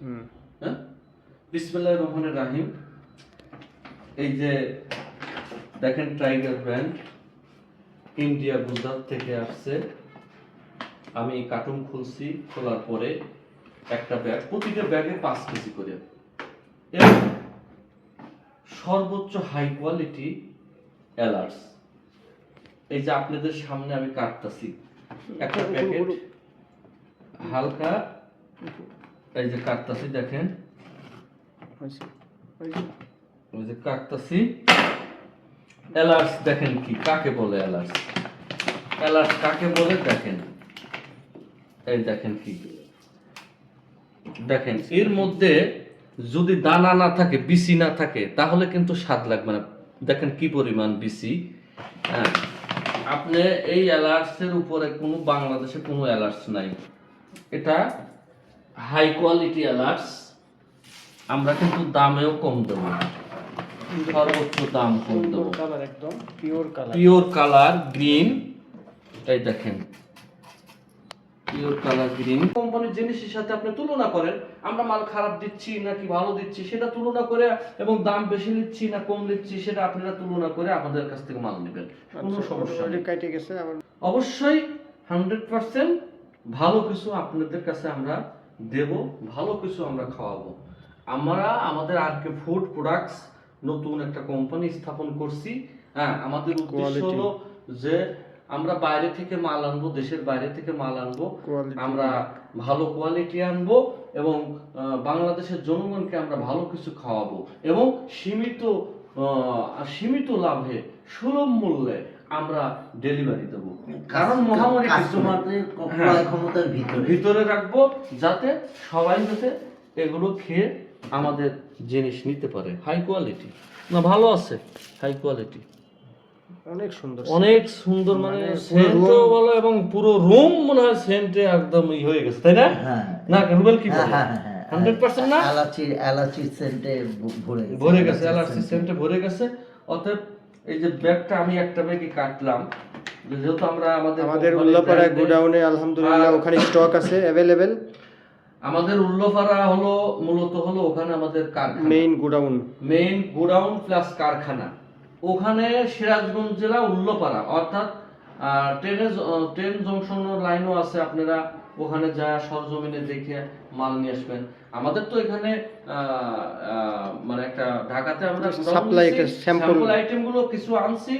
হ্যাঁ? বিসমিল্লাহ রহমানের রাহিম। এই যে দেখেন টাইগার ব্র্যান্ড ইন্ডিয়া গুজরাট থেকে আসছে। আমি কার্টুন খুলছি খোলার পরে একটা ব্যাগ প্রতিটা ব্যাগে পাঁচ কেজি করে। এবং সর্বোচ্চ হাই কোয়ালিটি অ্যালার্স এই যে আপনাদের সামনে আমি কাটতাছি। একটা প্যাকেট হালকা এই যে কাটতাছি দেখেন। ওই যে কাটতাছি। অ্যালার্স দেখেন কি কাকে বলে অ্যালার্স অ্যালার্স কাকে বলে? দেখেন। এই দেখেন কি। দেখেন এর মধ্যে যদি দানা না থাকে বিসি না থাকে তাহলে কিন্তু স্বাদ লাগবে না। দেখেন কি পরিমাণ বিসি হ্যাঁ আপনি এই অ্যালার্সের উপরে কোনো বাংলাদেশে কোনো অ্যালার্স নাই। এটা হাই কোয়ালিটি অ্যালার্স আমরা কিন্তু দামেও কম দেবো সর্বোচ্চ দাম কম দেবো। কালার একদম pure colour pure colour green এই দেখেন। পিওর কালার গ্রিন কোম্পানির জিনিসের সাথে আপনি তুলনা করেন আমরা মাল খারাপ দিচ্ছি নাকি ভালো দিচ্ছি সেটা তুলনা করে এবং দাম বেশি নিচ্ছি না কম নিচ্ছি সেটা আপনারা তুলনা করে আমাদের কাছ থেকে মাল নেবেন। কোনো সমস্যা নেই। কেটে গেছে অবশ্যই হান্ড্রেড পার্সেন্ট ভালো কিছু আপনাদের কাছে আমরা দেব ভালো কিছু আমরা খাওয়াবো। আমরা আমাদের আরকে ফুড প্রোডাক্টস নতুন একটা কোম্পানি স্থাপন করছি। হ্যাঁ আমাদের উদ্দেশ্য হলো যে আমরা বাইরে থেকে মাল আনব দেশের বাইরে থেকে মাল আনব। আমরা ভালো কোয়ালিটি আনব এবং বাংলাদেশের জনগণকে আমরা ভালো কিছু খাওয়াবো এবং সীমিত আহ, সীমিত লাভে সুলভ মূল্যে আমরা ডেলিভারি দেবো। কারণ মহামারী কিছু কাস্টমারদের হ্যাঁ। ক্রয় ক্ষমতার ভিতরে। ভিতরে রাখব যাতে সবাই যাতে এগুলো খেয়ে আমাদের জিনিস নিতে পারে। হাই কোয়ালিটি না ভালো আছে। হাই কোয়ালিটি অনেক সুন্দর। অনেক সুন্দর মানে মানে সেন্টও room- ভালো এবং পুরো রুম মনে হয় সেন্টে একদম ই হয়ে গেছে তাই না? হ্যাঁ। না রুবেল কি হ্যাঁ বলে? হ্যাঁ হ্যাঁ হান্ড্রেড পার্সেন্ট না? এলাচির এলাচির সেন্টে ভরে গেছে। ভরে গেছে এ। সেন্টে ভরে গেছে। অতএব এই যে ব্যাগটা আমি একটা ব্যাগে কাটলাম যেহেতু আমরা আমাদের আমাদের এ- গোডাউনে আলহামদুলিল্লাহ ওখানে স্টক আছে অ্যাভেলেবেল আমাদের উল্লপাড়া হলো মূলত হলো ওখানে আমাদের কারখানা। Main godown main godown plus কারখানা। ওখানে সিরাজগঞ্জ জেলা উল্লপাড়া অর্থাৎ আহ, ট্রেনে ট্রেন জংশন লাইনও আছে আপনারা ওখানে যা সরজমিনে দেখে মাল নিয়ে আসবেন। আমাদের তো এখানে মানে একটা ঢাকাতে আমরা একটা sample- আইটেমগুলো কিছু আনছি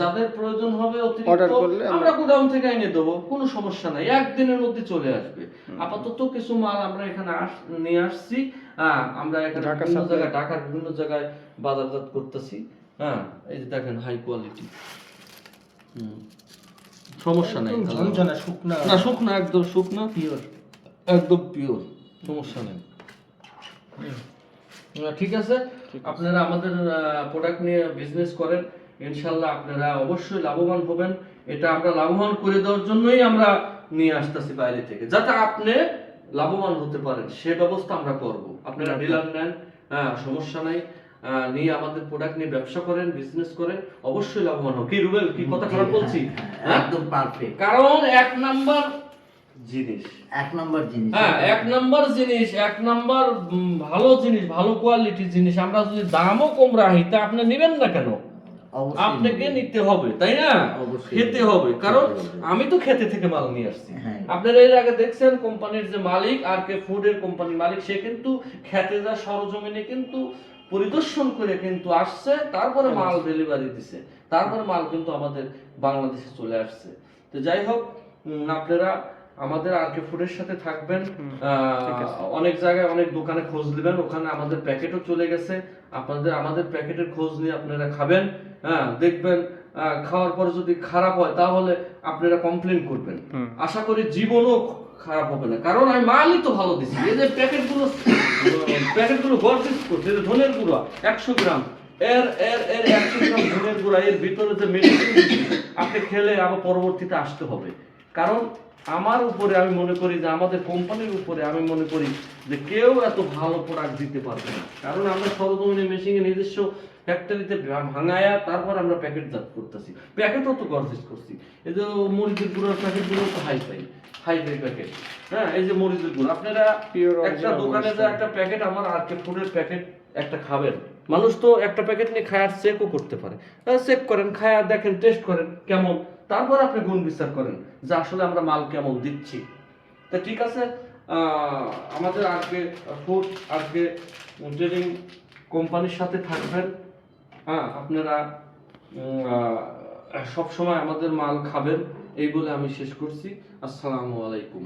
যাদের প্রয়োজন হবে অতিরিক্ত করলে আমরা- গোডাউন থেকে এনে দেবো কোনো সমস্যা নাই একদিনের মধ্যে চলে আসবে। আপাতত কিছু মাল আমরা এখানে আস- নিয়ে আসছি হ্যাঁ আমরা এখানে বিভিন্ন জায়গায় ঢাকার বিভিন্ন জায়গায় বাজারজাত করতেছি হ্যাঁ এই যে দেখেন হাই কোয়ালিটি সমস্যা নাই ঝনঝনা শুকনা। না শুকনা একদম শুকনা। পিওর একদম পিওর সমস্যা নেই। ঠিক আছে? আপনারা আমাদের প্রোডাক্ট নিয়ে বিজনেস করেন ইনশাল্লাহ আপনারা অবশ্যই লাভবান হবেন। এটা আমরা লাভবান করে দেওয়ার জন্যই আমরা নিয়ে আসতেছি বাইরে থেকে। যাতে আপনি লাভবান হতে পারেন সে ব্যবস্থা আমরা করব। আপনারা ডিলার নেন হ্যাঁ সমস্যা নাই। নিয়ে আমাদের প্রোডাক্ট নিয়ে ব্যবসা করেন বিজনেস করেন অবশ্যই লাভবান কি রুবেল কি কথা খারাপ বলছি? হ্যাঁ? একদম পারফেক্ট কারণ এক নাম্বার জিনিস। এক নম্বর জিনিস। হ্যাঁ এক নাম্বার জিনিস এক নাম্বার ভালো জিনিস ভালো কোয়ালিটির জিনিস। আমরা যদি দামও কম রাখি তা আপনি নেবেন না কেন? আপনাকে নিতে হবে তাই না? খেতে হবে। কারণ আমি তো খেতে থেকে মাল নিয়ে আসছি। হ্যাঁ। আপনারা এর আগে দেখছেন কোম্পানির যে মালিক আর কে ফুডের কোম্পানির মালিক সে কিন্তু খেতে যা সরজমিনে কিন্তু পরিদর্শন করে কিন্তু আসছে তারপরে মাল ডেলিভারি দিছে। তারপরে মাল কিন্তু আমাদের বাংলাদেশে চলে আসছে। তো যাই হোক আপনারা আমাদের আর কে ফুডের সাথে থাকবেন। অনেক জায়গায় অনেক দোকানে খোঁজ নেবেন ওখানে আমাদের প্যাকেটও চলে গেছে। আপনাদের আমাদের প্যাকেটের খোঁজ নিয়ে আপনারা খাবেন হ্যাঁ দেখবেন আহ, খাওয়ার পর যদি খারাপ হয় তাহলে আপনারা কমপ্লেন করবেন। আশা করি জীবনও খারাপ হবে না। কারণ আমি মালই তো ভালো দিচ্ছি এই যে প্যাকেটগুলো প্যাকেটগুলো গর্জিত করছে যে ধনের গুঁড়া, একশো গ্রাম। এর এর এর একশো গ্রাম ধনের গুঁড়া, এর ভিতরে যে মেডিসিন আপনি খেলে আবার পরবর্তীতে আসতে হবে। কারণ আমার উপরে আমি মনে করি যে আমাদের কোম্পানির উপরে আমি মনে করি যে কেউ এত ভালো প্রোডাক্ট দিতে পারবে না। কারণ আমরা সরজমিনে মেশিনে নিজস্ব ফ্যাক্টরিতে ভাঙায়া তারপর আমরা প্যাকেটজাত করতেছি। প্যাকেটও তো গরজেস করছি। এই যে মরিচের গুঁড়োর প্যাকেটগুলো তো hi fi hi fi packet হ্যাঁ এই যে মরিচের গুঁড়ো। আপনারা একটা দোকানে যে একটা প্যাকেট আমার আর কে ফুডের প্যাকেট একটা খাবেন। মানুষ তো একটা প্যাকেট নিয়ে খায় আর চেকও করতে পারে। চেক করেন খায় দেখেন টেস্ট করেন কেমন। তারপর আপনি গুণ বিচার করেন যে আসলে আমরা মাল কেমন দিচ্ছি। তা ঠিক আছে আমাদের আজকে ফুড আজকে ট্রেডিং কোম্পানির সাথে থাকবেন। হ্যাঁ আপনারা সবসময় আমাদের মাল খাবেন, এই বলে আমি শেষ করছি। আসসালামু আলাইকুম।